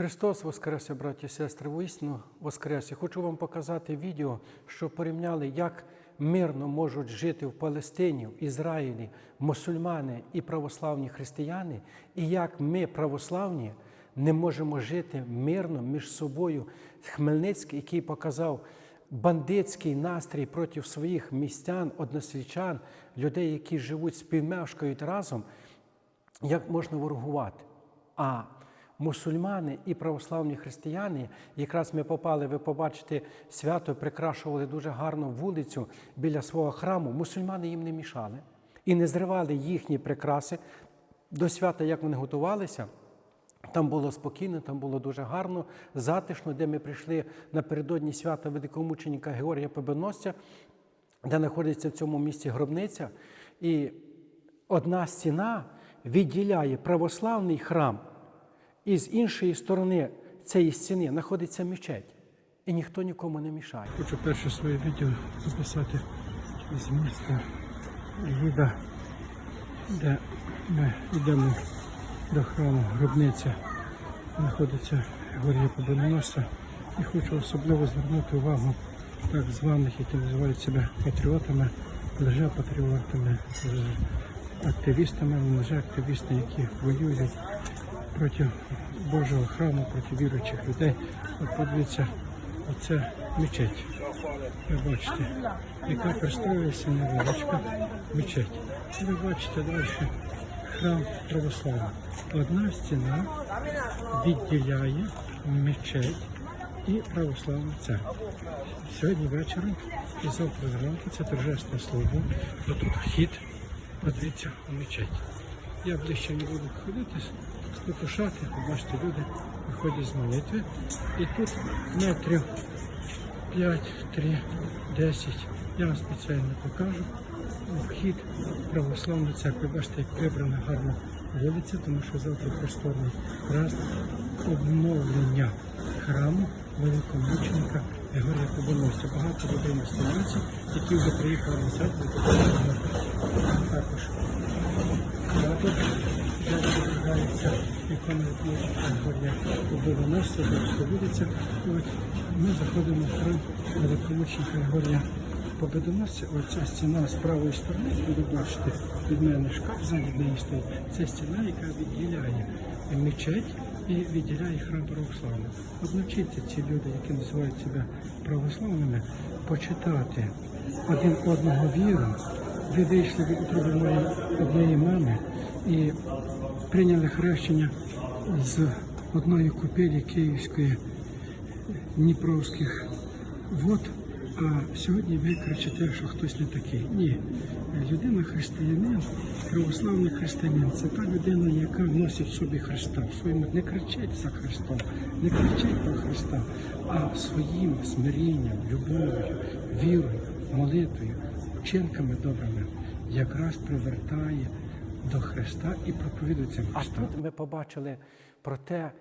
Христос Воскресе, браті і сестри, воістину Воскресе. Хочу вам показати відео, що порівняли, як мирно можуть жити в Палестині, в Ізраїлі мусульмани і православні християни, і як ми, православні, не можемо жити мирно між собою. Хмельницький, який показав бандитський настрій проти своїх містян, односвічан, людей, які живуть співмешкають разом, як можна ворогувати. А мусульмани і православні християни, якраз ми попали, ви побачите, свято прикрашували дуже гарно вулицю біля свого храму. Мусульмани їм не мішали і не зривали їхні прикраси до свята, як вони готувалися. Там було спокійно, там було дуже гарно, затишно, де ми прийшли напередодні свята великомученика Георгія Победоносця, де знаходиться в цьому місці гробниця. І одна стіна відділяє православний храм, і з іншої сторони цієї стіни знаходиться мечеть. І ніхто нікому не мішає. Хочу перше своє відео записати з міста Юда, де ми йдемо до храму гробниця, знаходиться Георгія Победоносця. І хочу особливо звернути увагу так званих, які називають себе патріотами, лжепатріотами, е, активістами, лжеактивісти, які воюють проти Божого храму, проти віруючих людей. От подивіться, оце мечеть. Ви бачите, яка пристроюється невеличка мечеть. Ви бачите далі храм православний. Одна стіна відділяє мечеть і православну церкву. Сьогодні вечором і завтра зранку це торжественне слово. Отут вхід, подивіться мечеть. Я ближче не буду ходити, спокушати, побачите, люди виходять з молитви. І тут метрів 5, 3, 10. Я вам спеціально покажу вхід православної церкви. Бачите, як прибрана гарна вулиця, тому що завтра просторний праздник обновлення храму великомученика Георгія Побоносця. Багато людей на стоянці, які вже приїхали на церкву. Також а тут вже Георгія Побоносця, бачите, вулиця. Ми заходимо в храм великомученика Георгія Победоносця, оця стіна з правої сторони, ви бачите, від мене шкаф неї стоїть. Це стіна, яка відділяє мечеть і відділяє храм православний. От навчіться ці люди, які називають себе православними, почитати один одного віру. Ви вийшли від утроби однієї мами і прийняли хрещення з одної купелі Київської Дніпровських вод. А сьогодні ви кричите, що хтось не такий. Ні. Людина християнин, православний християнин це та людина, яка носить в собі Христа. В своєму не кричить за Христом, не кричить про Христа, а своїм смирінням, любов'ю, вірою, молитвою, вчинками добрими якраз привертає до Христа і проповідується А тут ми побачили про те,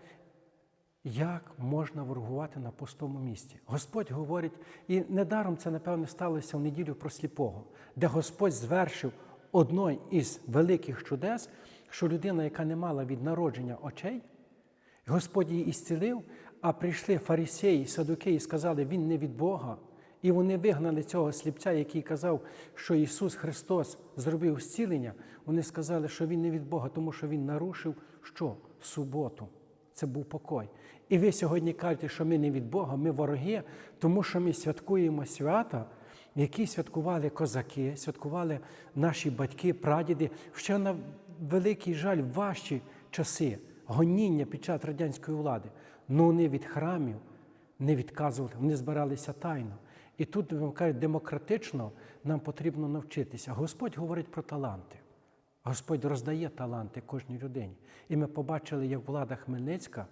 як можна ворогувати на пустому місці. Господь говорить, і недаром це, напевне, сталося в неділю про сліпого, де Господь звершив одне із великих чудес, що людина, яка не мала від народження очей, Господь її ісцілив, а прийшли фарисеї, садукеї і сказали, він не від Бога. І вони вигнали цього сліпця, який казав, що Ісус Христос зробив зцілення. Вони сказали, що Він не від Бога, тому що Він нарушив що? Суботу. Це був покой. І ви сьогодні кажете, що ми не від Бога, ми вороги, тому що ми святкуємо свята, які святкували козаки, святкували наші батьки, прадіди. Ще на великий жаль, важчі часи гоніння під час радянської влади. Ну вони від храмів не відказували, вони збиралися тайно. І тут вам кажуть, демократично нам потрібно навчитися. Господь говорить про таланти. Господь роздає таланти кожній людині. І ми побачили, як влада Хмельницька,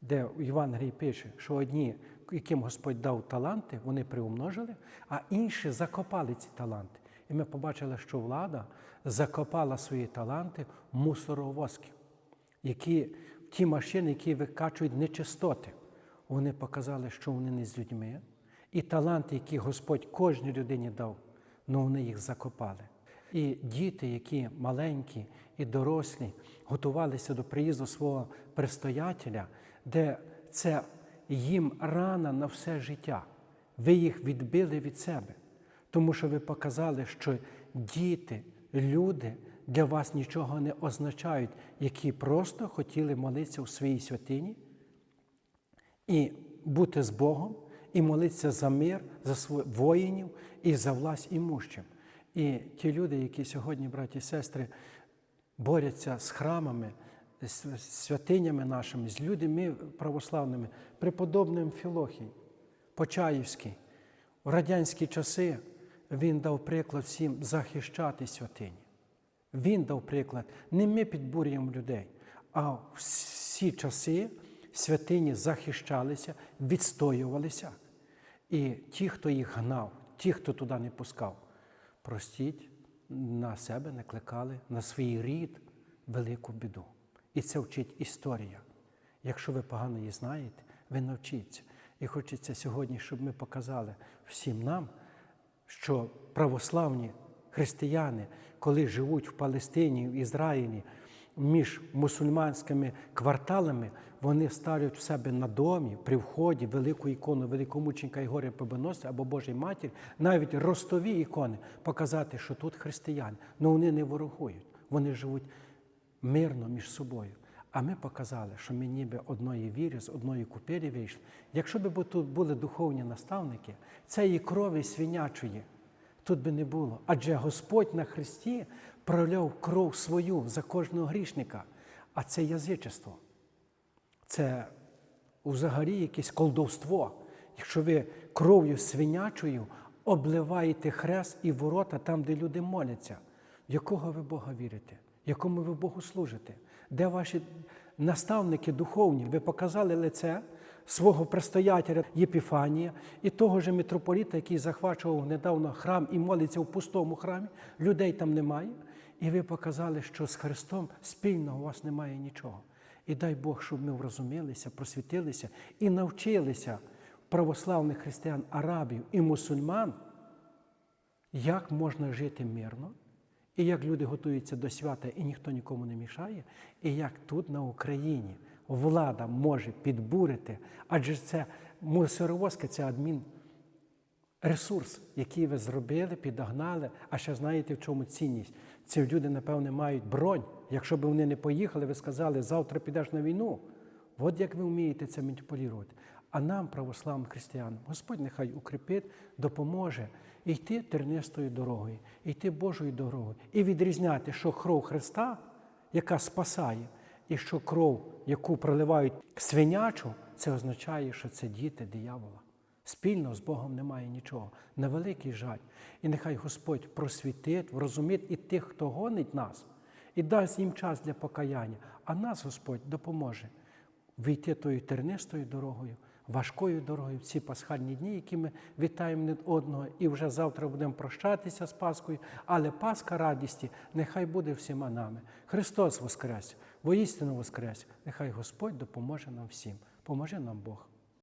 де в Євангелії пише, що одні, яким Господь дав таланти, вони приумножили, а інші закопали ці таланти. І ми побачили, що влада закопала свої таланти в мусоровозки, які ті машини, які викачують нечистоти. Вони показали, що вони не з людьми. І таланти, які Господь кожній людині дав, ну вони їх закопали. І діти, які маленькі і дорослі, готувалися до приїзду свого предстоятеля, де це їм рана на все життя. Ви їх відбили від себе, тому що ви показали, що діти, люди для вас нічого не означають, які просто хотіли молитися у своїй святині і бути з Богом, і молитися за мир, за своїх воїнів і за власть імущим. І ті люди, які сьогодні, браті і сестри, борються з храмами, з святинями нашими, з людьми православними, преподобним Філохій, Почаївський. У радянські часи він дав приклад всім захищати святині. Він дав приклад. Не ми підбурюємо людей, а всі часи святині захищалися, відстоювалися. І ті, хто їх гнав, ті, хто туди не пускав, простіть, на себе не кликали, на свій рід велику біду. І це вчить історія. Якщо ви погано її знаєте, ви навчіться. І хочеться сьогодні, щоб ми показали всім нам, що православні християни, коли живуть в Палестині, в Ізраїлі, між мусульманськими кварталами, вони ставлять в себе на домі при вході велику ікону великомученика Ігоря Побоносця або Божої Матір, навіть ростові ікони, показати, що тут християни. Ну вони не ворогують, вони живуть мирно між собою. А ми показали, що ми ніби одної віри, з одної купелі вийшли. Якщо б тут були духовні наставники, цієї крові свинячої тут би не було. Адже Господь на Христі проляв кров свою за кожного грішника. А це язичество. Це взагалі якесь колдовство. Якщо ви кров'ю свинячою обливаєте хрест і ворота там, де люди моляться, якого ви Бога вірите, якому ви Богу служите? Де ваші наставники духовні? Ви показали лице свого предстоятеля Єпіфанія і того ж митрополіта, який захвачував недавно храм і молиться в пустому храмі, людей там немає. І ви показали, що з Христом спільного у вас немає нічого. І дай Бог, щоб ми врозумілися, просвітилися і навчилися православних християн, арабів і мусульман, як можна жити мирно, і як люди готуються до свята, і ніхто нікому не мішає, і як тут на Україні влада може підбурити, адже це мусоровозка, це адмін. Ресурс, який ви зробили, підогнали, а ще знаєте, в чому цінність. Ці люди, напевне, мають бронь. Якщо б вони не поїхали, ви сказали, завтра підеш на війну. От як ви вмієте це маніпулювати. А нам, православним християнам, Господь нехай укріпить, допоможе йти тернистою дорогою, йти Божою дорогою і відрізняти, що кров Христа, яка спасає, і що кров, яку проливають свинячу, це означає, що це діти диявола. Спільно з Богом немає нічого. На великий жаль. І нехай Господь просвітить, врозумить і тих, хто гонить нас, і дасть їм час для покаяння. А нас Господь допоможе війти тою тернистою дорогою, важкою дорогою в ці пасхальні дні, які ми вітаємо не одного, і вже завтра будемо прощатися з Паскою. Але Пасха радісті нехай буде всіма нами. Христос Воскрес, воістину Воскрес. Нехай Господь допоможе нам всім. Поможе нам Бог.